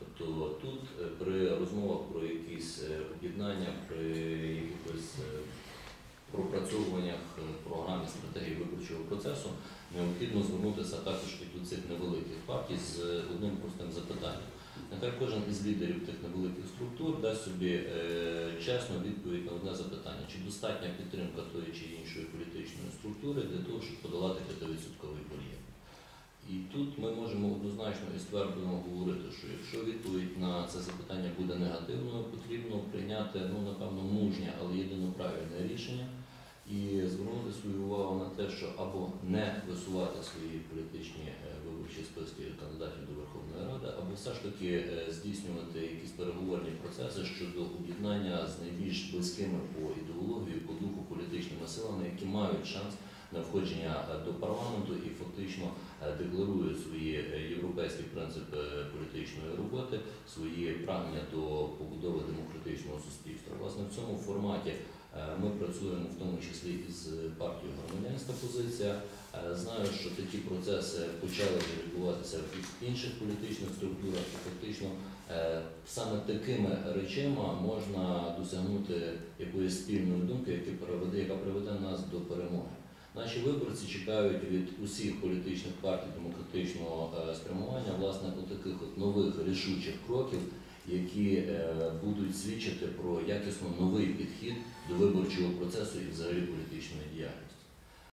Тобто тут е, при розмовах про якісь е, об'єднання, при якихось е, пропрацьовуваннях програм і стратегії виборчого процесу необхідно звернутися також і до цих невеликих партій з одним простим запитанням. Нехай кожен із лідерів тих невеликих структур дасть собі е, чесну відповідь на одне запитання, чи достатня підтримка тої чи іншої політичної структури для того, щоб подолати 5% бар'єр. І тут ми можемо однозначно і ствердно говорити, що якщо відповідь на це запитання буде негативною, потрібно прийняти, ну напевно, мужнє, але єдино правильне рішення і звернути свою увагу на те, що або не висувати свої політичні е, виборчі списки кандидатів до Верховної Ради, або все ж таки е, здійснювати якісь переговорні процеси щодо об'єднання з найбільш близькими по ідеології, по духу політичними силами, які мають шанс входження е, до парламенту і фактично е, декларують свої е, європейські принципи політичної роботи, свої прагнення до побудови демократичного суспільства. Власне, в цьому форматі ми працюємо в тому числі із партією Громадянська позиція. Знаю, що такі процеси почали відбуватися в інших політичних структурах, і фактично саме такими речима можна досягнути якоїсь спільної думки, яка приведе нас до перемоги. Наші виборці чекають від усіх політичних партій демократичного е, спрямування власне таких от нових рішучих кроків, які е, будуть свідчити про якісно новий підхід до виборчого процесу і взагалі політичної діяльності.